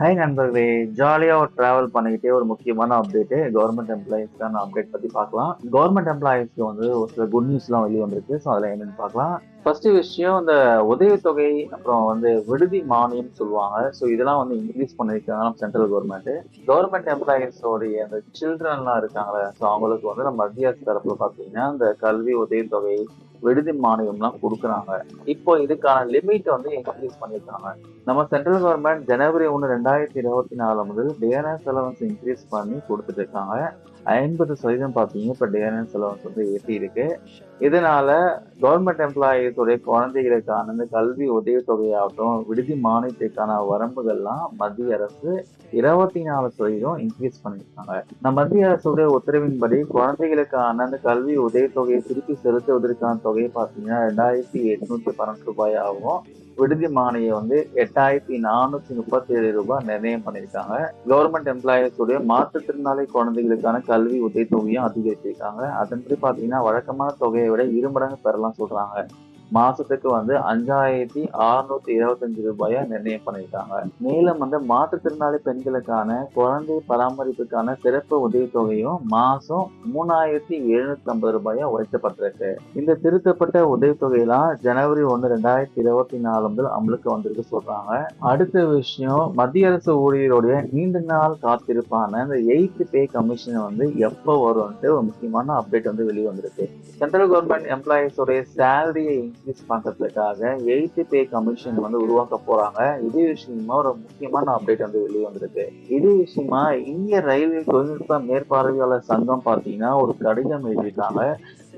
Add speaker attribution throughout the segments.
Speaker 1: High நண்பர்களே. ஜாலியாக ஒரு ட்ராவல் பண்ணிக்கிட்டே ஒரு முக்கியமான அப்டேட்டு கவர்மெண்ட் எம்ப்ளாயிஸ்க்கான அப்டேட் பற்றி பார்க்கலாம். கவர்மெண்ட் எம்ப்ளாயிஸ்க்கு வந்து ஒரு சில குட் நியூஸ்லாம் வெளியே வந்திருக்கு ஸோ அதில் என்னென்னு பார்க்கலாம். ஃபர்ஸ்ட் விஷயம் இந்த உதவித்தொகை அப்புறம் வந்து விடுதி மானியம் சொல்லுவாங்க. ஸோ இதெல்லாம் வந்து இன்க்ரீஸ் பண்ணியிருக்காங்க நம்ம சென்ட்ரல் கவர்மெண்ட் கவர்மெண்ட் எம்ப்ளாயிஸோடைய அந்த சில்ட்ரன்லாம் இருக்காங்களே ஸோ அவங்களுக்கு வந்து நம்ம மத்திய அரசு தரப்புல பார்த்தீங்கன்னா இந்த கல்வி உதவித்தொகை விடுதி மானியம்லாம் கொடுக்குறாங்க. இப்போ இதுக்கான லிமிட் வந்து இன்க்ரீஸ் பண்ணியிருக்காங்க. நம்ம சென்ட்ரல் கவர்மெண்ட் ஜனவரி ஒன்று ரெண்டாயிரத்தி இருபத்தி நாலு முதல் டிஎன்எஸ் அலவன்ஸ் இன்க்ரீஸ் பண்ணி கொடுத்துட்டு இருக்காங்க. ஐம்பது சதவீதம் பார்த்தீங்கன்னா இப்போ டிஎன்எஸ் அலவன்ஸ் வந்து ஏற்றி இருக்கு இதனால கவர்மெண்ட் எம்ப்ளாயீஸ் எம்ப்ளாயீஸுடைய குழந்தைகளுக்கான இந்த கல்வி உதவித்தொகையாகட்டும் விடுதி மானியத்திற்கான வரம்புகள்லாம் மத்திய அரசு இருபத்தி நாலு சதவீதம் இன்க்ரீஸ் பண்ணியிருக்காங்க. நம்ம மத்திய அரசுடைய உத்தரவின்படி குழந்தைகளுக்கான அந்த கல்வி உதவித்தொகையை திருப்பி செலுத்துவதற்கான தொகையை பார்த்தீங்கன்னா ரெண்டாயிரத்தி எட்நூத்தி பன்னெண்டு ரூபாய் ஆகும் விடுதி மானியம் வந்து எட்டாயிரத்தி நானூத்தி முப்பத்தி ஏழு ரூபாய் நிர்ணயம் பண்ணியிருக்காங்க. கவர்மெண்ட் எம்ப்ளாயர்ஸ் உடைய மாற்றுத்திறனாளி குழந்தைகளுக்கான கல்வி உதவித்தொகையும் அதிகரிச்சிருக்காங்க. அதன்படி பார்த்தீங்கன்னா வழக்கமான தொகையை விட இரு மடங்கு பெறலாம் சொல்றாங்க. மாசத்துக்கு வந்து அஞ்சாயிரத்தி அறுநூத்தி இருபத்தஞ்சு ரூபாயா நிர்ணயம் பண்ணியிருக்காங்க. மேலும் வந்து மாற்றுத்திறனாளி பெண்களுக்கான குழந்தை பராமரிப்புக்கான சிறப்பு உதவித்தொகையும் மாசம் மூணாயிரத்தி எழுநூத்தி ஐம்பது ரூபாயா உயர்த்தப்பட்டிருக்கு. இந்த திருத்தப்பட்ட உதவித்தொகையெல்லாம் ஜனவரி ஒன்று ரெண்டாயிரத்தி இருபத்தி நாலு முதல் அமலுக்கு வந்திருக்கு சொல்றாங்க. அடுத்த விஷயம் மத்திய அரசு ஊழியருடைய நீண்ட நாள் காத்திருப்பான இந்த எயித்து பே கமிஷன் வந்து எப்போ வரும்ட்டு ஒரு முக்கியமான அப்டேட் வந்து வெளியே வந்திருக்கு சென்ட்ரல் கவர்மெண்ட் எம்ப்ளாயிஸோடைய சேலரியை இன்க்ரீஸ் பண்றதுக்காக எயித் பே கமிஷன் வந்து உருவாக்க போறாங்க. இதே விஷயமா ஒரு முக்கியமான அப்டேட் வந்து வெளியே வந்திருக்கு. இதே விஷயமா இந்திய ரயில்வே தொழில்நுட்ப மேற்பார்வையாளர் சங்கம் பாத்தீங்கன்னா ஒரு கடிதம் எழுதியிருக்காங்க.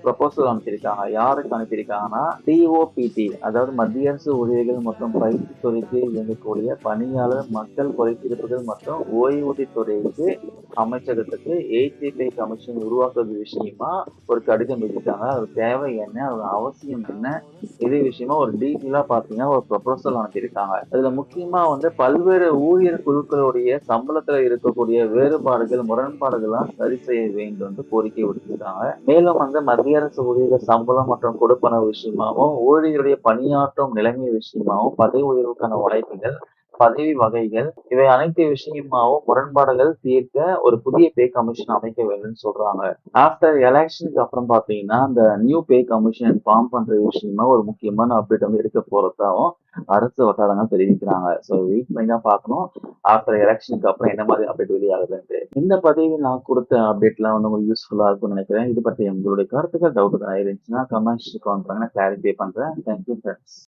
Speaker 1: ப்ரப்போசல் அனுப்பியிருக்காங்க. யாருக்கு அனுப்பியிருக்காங்கன்னா டிஓபிடி அதாவது மத்திய அரசு ஊழியர்கள் மற்றும் பயிற்சி துறைக்கு இயங்கக்கூடிய பணியாளர் மக்கள் குறைத்திருப்புகள் மற்றும் ஓய்வூதியத்துறைக்கு அமைச்சகத்துக்கு ஏடிபி கமிஷன் உருவாக்குறது விஷயமா ஒரு கடிதம் எழுதிட்டாங்க. அது தேவை என்ன? அது அவசியம் என்ன? இது விஷயமா ஒரு டீட்டெயிலா பாத்தீங்கன்னா ஒரு ப்ரொபோசல் அனுப்பியிருக்காங்க. அதுல முக்கியமா வந்து பல்வேறு ஊழியர் குழுக்களுடைய சம்பளத்துல இருக்கக்கூடிய வேறுபாடுகள் முரண்பாடுகள்லாம் சரி செய்ய வேண்டும் என்று கோரிக்கை விடுத்திருக்காங்க. மேலும் வந்து மத்திய அரசு ஊழியர் சம்பளம் மற்றும் கொடுப்பன விஷயமாகவும் ஊழியருடைய பணியாற்றும் நிலைமை விஷயமாகவும் பதவி உயர்வுக்கான வாய்ப்புகள் பதவி வகைகள் இவை அனைத்து விஷயமாவும் முரண்பாடுகள் தீர்க்க ஒரு புதிய பே கமிஷன் அமைக்க வேண்டும்னு சொல்றாங்க. ஆஃப்டர் எலெக்ஷனுக்கு அப்புறம் பாத்தீங்கன்னா அந்த நியூ பே கமிஷன் ஃபார்ம் பண்ற விஷயமா ஒரு முக்கியமான அப்டேட் வந்து எடுக்க போறதாவும் அரசு வட்டாரங்கள் தெரிவிக்கிறாங்க. ஸோ வெயிட் பண்ணி தான் பார்க்கணும். ஆஃப்டர் எலெக்ஷனுக்கு அப்புறம் என்ன மாதிரி அப்டேட் வெளியாகுதுன்ட்டு. இந்த பதவி நான் கொடுத்த அப்டேட்லாம் வந்து உங்களுக்கு யூஸ்ஃபுல்லா இருக்கும்னு நினைக்கிறேன். இது பற்றி உங்களுடைய கருத்துக்கள் டவுட் தான் இருந்துச்சுன்னா கமெண்ட்ஸ் கவுண்ட் பண்ணுங்க. கிளாரிஃபை பண்றேன். Thank you friends